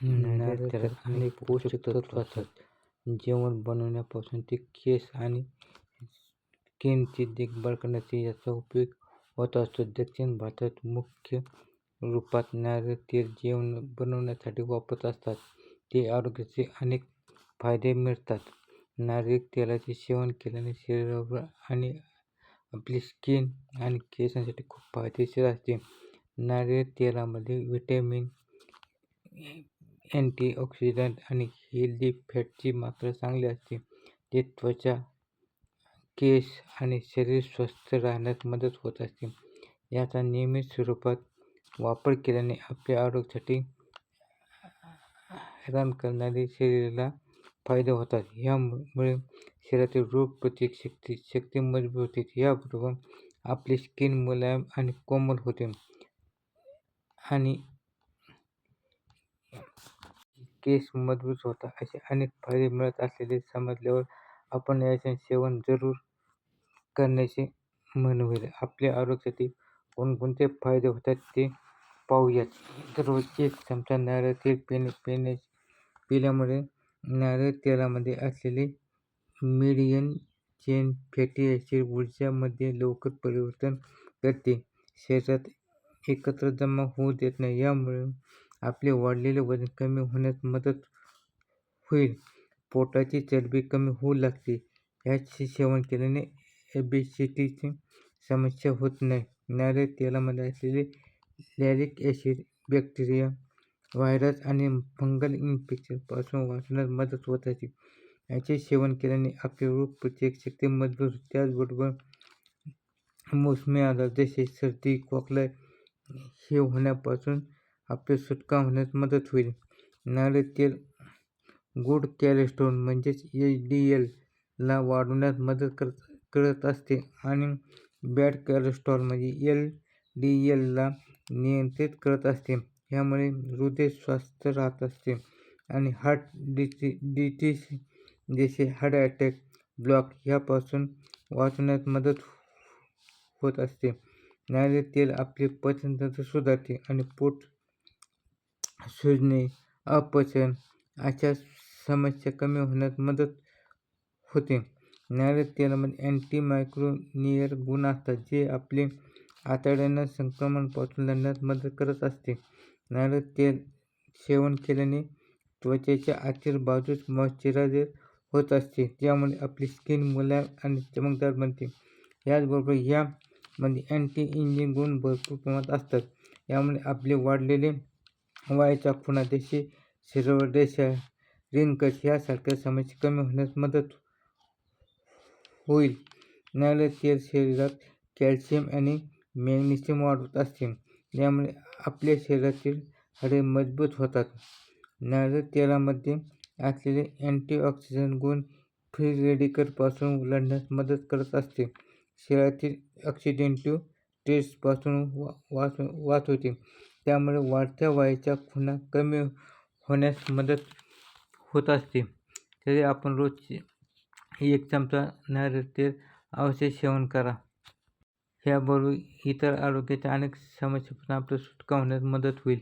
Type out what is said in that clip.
नारळ तेलात अनेक पोषक तत्व असतात. जेवण बनवण्यापासून ते केस आणि स्किनची देखभाल करण्यासाठी याचा उपयोग होत असतो. दक्षिण भारतात मुख्य रूपात नारळ तेल जेवण बनवण्यासाठी वापरत असतात. ते आरोग्याचे अनेक फायदे मिळतात. नारळी तेलाचे सेवन केल्याने शरीरावर आणि आपली स्किन आणि केसांसाठी खूप फायदेशीर असते. नारळ तेलामध्ये व्हिटॅमिन अँटीऑक्सिडंट आणि हेल्दी फॅटची मात्रा चांगली असते. जे त्वचा केस आणि शरीर स्वस्थ राहण्यास मदत होत असते. याचा नियमित स्वरूपात वापर केल्याने आपल्या आरोग्यासाठी हैराण करणारे शरीराला फायदे होतात. यामुळे शरीरातील रोगप्रतिकारशक्ती शक्ती मजबूत होते. याबरोबर आपली स्किन मुलायम आणि कोमल होते. आणि केस मजबूत होतात. असे अनेक फायदे मिळत असलेले समजल्यावर आपण याचे सेवन जरूर करण्याचे मन होईल आपल्या आरोग्यासाठी कोणकोणते फायदे होतात ते पाहूयात. दररोज एक चमचा नारळ तेल पिणे पिणे पिल्यामुळे नारळ तेलामध्ये असलेले मिडियन चेन फॅटी ॲसिड ऊर्जामध्ये लवकर परिवर्तन करते. शरीरात एकत्र जमा होऊ देत नाही. यामुळे आपले वाढलेले वजन कमी होण्यास मदत होईल. पोटाची चरबी कमी होऊ लागते. याचे सेवन केल्याने ओबेसिटीची समस्या होत नाही. नारळ तेलामध्ये असलेले लॅरिक ॲसिड बॅक्टेरिया व्हायरस आणि फंगल इन्फेक्शनपासून वाचण्यास मदत होत असते. याचे सेवन केल्याने आपली रोग प्रत्येक शक्ती मजबूत होते. त्याचबरोबर मोसमी आजार जसे सर्दी खोकला हे होण्यापासून आपली सुटका होण्यास मदत होईल. नारळ तेल गुड कॅलेस्ट्रॉल म्हणजेच एच डी एलला वाढवण्यास मदत करत करत असते आणि बॅड कॅलेस्ट्रॉल म्हणजे एल डी एलला नियंत्रित करत असते. ह्यामुळे हृदय स्वस्थ राहत असते आणि हार्ट डिसी डिटीस जसे हार्ट अटॅक ब्लॉक ह्यापासून वाचण्यात मदत होत असते. नारळ तेल आपले पचनतंत्र सुधारते आणि पोट सुजणे अपचन अशा समस्या कमी होण्यास मदत होते. नारळ तेलामध्ये अँटी मायक्रोनियर गुण असतात जे आपले आतड्यांना संक्रमणापासून लढण्यास मदत करत असते. नारळ तेल सेवन केल्याने त्वचेच्या आतील बाजूस मॉइश्चरायझर होत असते ज्यामुळे आपली स्किन मुलायम आणि चमकदार बनते. याचबरोबर यामध्ये अँटी इंजिन गुण भरपूर प्रमाणात असतात यामुळे आपले वाढलेले वयाच्या खुणा देशी शिरोळ रेषा रिंकच यासारख्या समस्या कमी होण्यास मदत होईल. नारळ तेल शरीरात कॅल्शियम आणि मॅग्नेशियम वाढवत असते यामुळे आपल्या शरीरातील हाडे मजबूत होतात. नारळ तेलामध्ये असलेले अँटीऑक्सिडंट गुण फ्री रेडिकलपासून लढण्यास मदत करत असते. शरीरातील ऑक्सिडेंटिव्ह स्ट्रेसपासून वा वाच वाचवते त्यामुळे वाढत्या वयाच्या खुणा कमी होण्यास मदत होत असते. तरी आपण रोज एक चमचा नारळ तेल अवश्य सेवन करा. ह्याबरोबर इतर आरोग्याच्या अनेक समस्यापासून आपलं सुटका होण्यास मदत होईल.